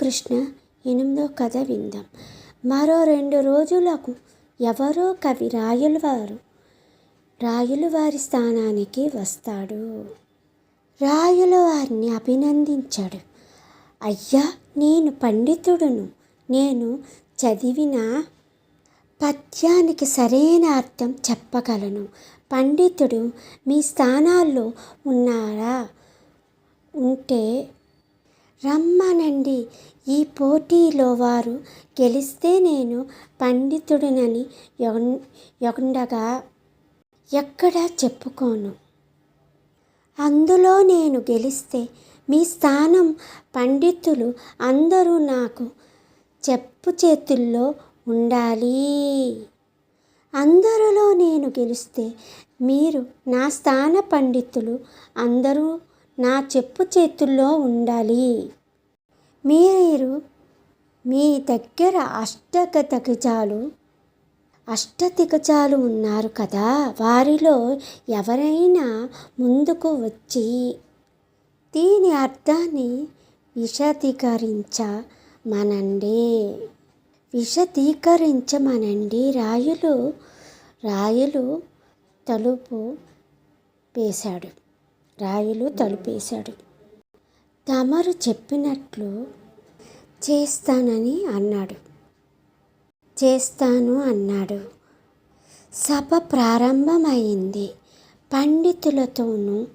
కృష్ణ ఎనిమిదో కథ విందాం. మరో రెండు రోజులకు ఎవరో కవి రాయులవారు. రాయులవారి స్థానానికి వస్తాడు. రాయుల వారిని అభినందించాడు. అయ్యా నేను పండితుడును. నేను చదివిన పద్యానికి సరైన అర్థం చెప్పగలను. పండితుడు మీ స్థానాల్లో ఉన్నారా? ఉంటే రమ్మనండి. ఈ పోటీలో వారు గెలిస్తే నేను పండితుడినని ఎగన్- ఎగుండగా ఎక్కడా చెప్పుకోను. అందులో నేను గెలిస్తే మీ స్థానం పండితులు అందరూ నాకు చెప్పు చేతుల్లో ఉండాలి. అందరిలో నేను గెలిస్తే మీరు నా స్థాన పండితులు అందరూ నా చెప్పు చేతుల్లో ఉండాలి. మీరు మీ దగ్గర అష్టగతగజాలు అష్టదిగజాలు ఉన్నారు కదా వారిలో ఎవరైనా ముందుకు వచ్చి దీని అర్థాన్ని విశదీకరించమనండి విశదీకరించమనండి. రాయులు రాయులు తలుపు వేశాడు. రాయులు తలుపేశాడు. తమరు చెప్పినట్లు చేస్తానని అన్నాడు. చేస్తాను అన్నాడు. సభ ప్రారంభమైంది. పండితులతోనూ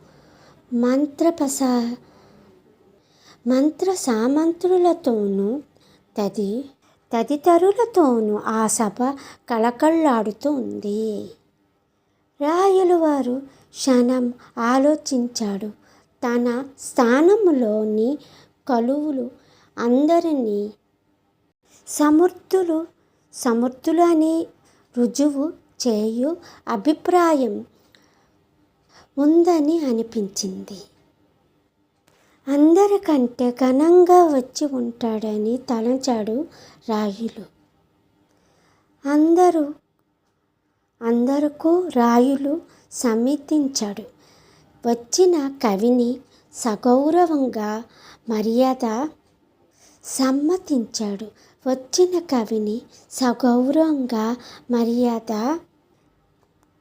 మంత్రపస మంత్ర సామంతులతోనూ తది తదితరులతోనూ ఆ సభ కళకళ్ళాడుతూ ఉంది. రాయలు వారు క్షణం ఆలోచించాడు. తన స్థానములోని కలువులు అందరినీ సమర్థులు సమర్థులు రుజువు చేయు అభిప్రాయం ఉందని అనిపించింది. అందరికంటే ఘనంగా వచ్చి ఉంటాడని తలంచాడు రాయులు అందరూ అందరకు రాయులు సమ్మతించాడు. వచ్చిన కవిని సగౌరవంగా మర్యాద సమ్మతించాడు. వచ్చిన కవిని సగౌరవంగా మర్యాద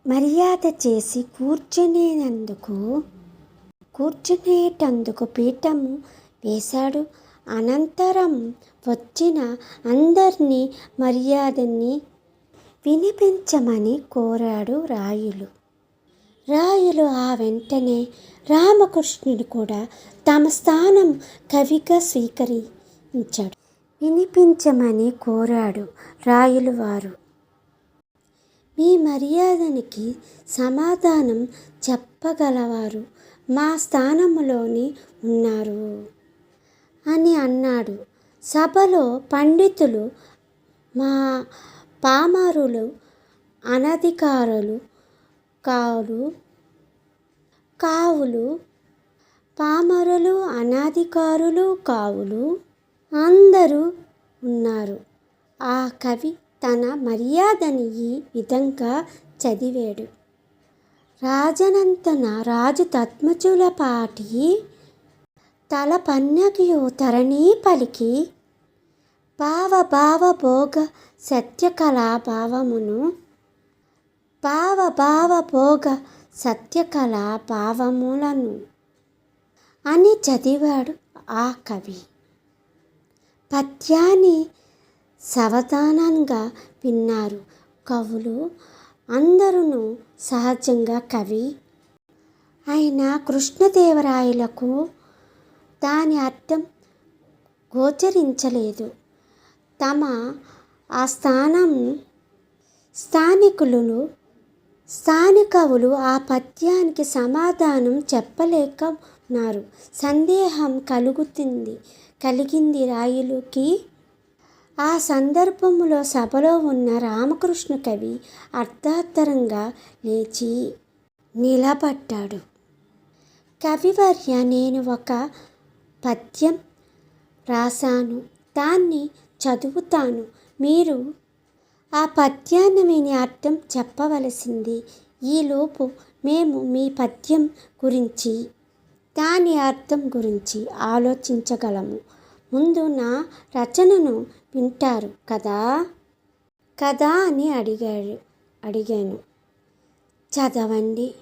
మర్యాద చేసి కూర్చునేందుకు కూర్చునేటందుకు పీఠము వేశాడు. అనంతరం వచ్చిన అందరినీ మర్యాదని వినిపించమని కోరాడు రాయులు. రాయులు ఆ వెంటనే రామకృష్ణుడు కూడా తమ స్థానం కవిగా స్వీకరించాడు. వినిపించమని కోరాడు రాయులు వారు. మీ మర్యాదనికి సమాధానం చెప్పగలవారు. మా స్థానంలోని ఉన్నారు అని అన్నాడు. సభలో పండితులు మా పామరులు అనధికారులు కావులు కావులు పామరులు అనాధికారులు కావులు అందరూ ఉన్నారు. ఆ కవి తన మర్యాదని ఈ విధంగా చదివాడు. రాజనంతన రాజు తత్మచుల పాటి తల పన్నగియు తరణీ పలికి భావ భోగ సత్యకళా భావమును. భావ భోగ సత్యకళా భావములను అని చదివాడు ఆ కవి. పద్యాన్ని సవధానంగా విన్నారు కవులు అందరూ సహజంగా కవి. అయిన కృష్ణదేవరాయలకు దాని అర్థం గోచరించలేదు. తమ ఆ స్థానం స్థానికులను స్థానికవులు ఆ పద్యానికి సమాధానం చెప్పలేకున్నారు. సందేహం కలుగుతుంది కలిగింది రాయులుకి. ఆ సందర్భంలో సభలో ఉన్న రామకృష్ణ కవి అర్ధాంతరంగా లేచి నిలబడ్డాడు. కవివర్య నేను ఒక పద్యం రాశాను. దాన్ని చదువుతాను. మీరు ఆ పద్యాన్ని విని అర్థం చెప్పవలసింది. ఈలోపు మేము మీ పద్యం గురించి దాని అర్థం గురించి ఆలోచించగలము. ముందు నా రచనను వింటారు కదా? కదా అని అడిగాడు అడిగాను. చదవండి.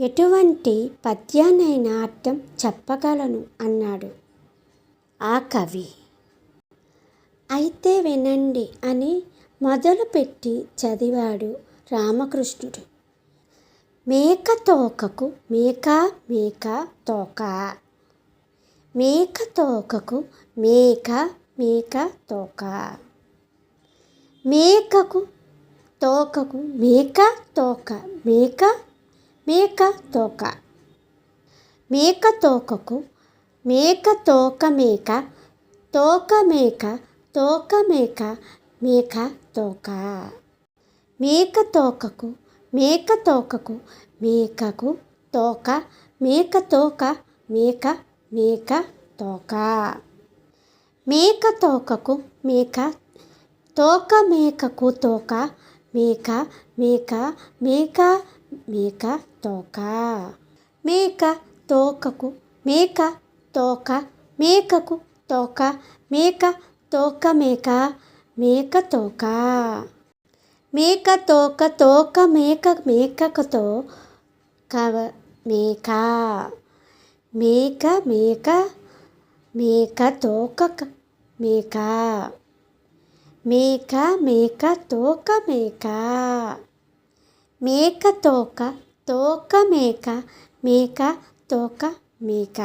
ఎటువంటి పద్యానైనా అర్థం చెప్పగలను అన్నాడు ఆ కవి. అయితే వినండి అని మొదలుపెట్టి చదివాడు రామకృష్ణుడు. మేక తోకకు మేక మేక తోక. మేక తోకకు మేక మేక తోక. మేకకు తోకకు మేక తోక మేక మేక తోక. మేక తోకకు మేక తోక మేక తోక మేక తోక మేక మేక తోక. మేక తోకకు మేక తోకకు మేకకు తోక మేక తోక మేక మేక తోక. మేక తోకకు మేక తోక మేకకు తోక మేక మేక మేక మేక తోక. మేక తోకకు మేక తోక మేకకు తోక మేక తోక మేక మేక తోక. మేక తోక తోక మేక మేకతో కవ మేక. మేక మేక మేక తోక మేక. మేక మేక తోక మేక. మేక తోక తోక మేక మేక తోక మేక.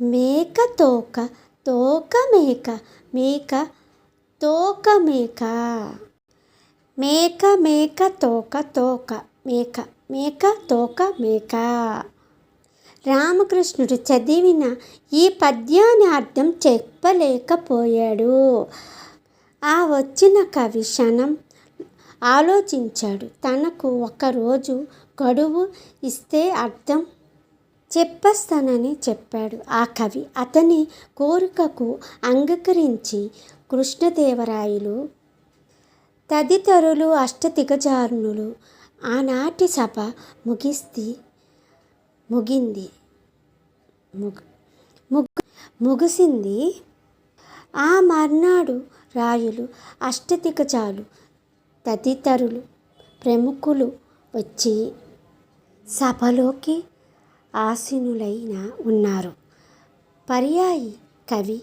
మేక తోక తోక మేక మేక తోక మేక మేక మేక తోక తోక మేక మేక తోక మేక. రామకృష్ణుడు చదివిన ఈ పద్యాన్ని అర్థం చెప్పలేకపోయాడు. ఆ వచ్చిన కవి క్షణం ఆలోచించాడు. తనకు ఒకరోజు గడువు ఇస్తే అర్థం చెప్పేస్తానని చెప్పాడు ఆ కవి. అతని కోరికకు అంగీకరించి కృష్ణదేవరాయలు తదితరులు అష్టదిగజారుణులు ఆనాటి సభ ముగిస్తే ముగింది. ముగిసింది. ఆ మర్నాడు రాయులు అష్టదిగజాలు తదితరులు ప్రముఖులు వచ్చి సభలోకి ఆసీనులైన ఉన్నారు. పర్యాయి కవి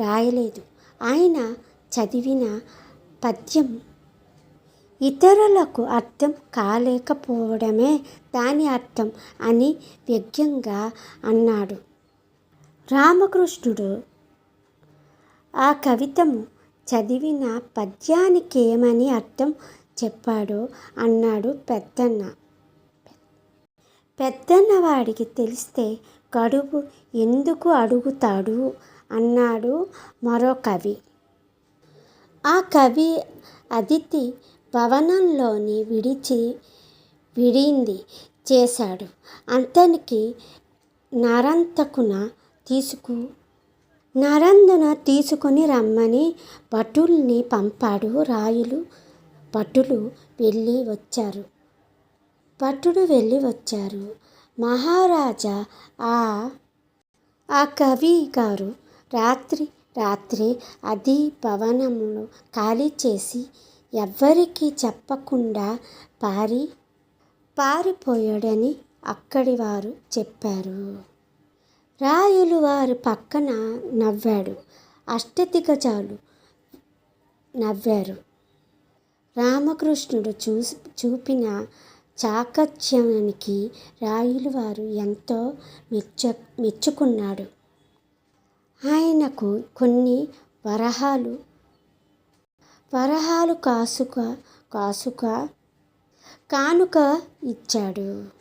రాయలేదు. ఆయన చదివిన పద్యం ఇతరులకు అర్థం కాలేకపోవడమే దాని అర్థం అని వ్యగ్యంగా అన్నాడు. రామకృష్ణుడు ఆ కవితము చదివిన పద్యానికి ఏమని అర్థం చెప్పాడు? అన్నాడు పెద్దన్న. పెద్దన్నవాడికి తెలిస్తే గడువు ఎందుకు అడుగుతాడు అన్నాడు మరో కవి. ఆ కవి అతిథి భవనంలోని విడిచి విడింది చేశాడు. అతనికి నరంతకున తీసుకు నరందున తీసుకొని రమ్మని భటుల్ని పంపాడు. రాయులు భటులు వెళ్ళి వచ్చారు. పట్టుడు వెళ్ళి వచ్చారు. మహారాజా ఆ ఆ కవి గారు రాత్రి రాత్రి అది భవనమును ఖాళీ చేసి ఎవ్వరికీ చెప్పకుండా పారి పారిపోయాడని అక్కడి వారు చెప్పారు. రాయులు వారు పక్కన నవ్వాడు. అష్టదిగజాలు నవ్వారు. రామకృష్ణుడు చూసి చూపిన చాకత్యానికి రాయులు వారు ఎంతో మెచ్చ మెచ్చుకున్నాడు. ఆయనకు కొన్ని వరహాలు వరహాలు కాసుక కాసుక కానుక ఇచ్చాడు.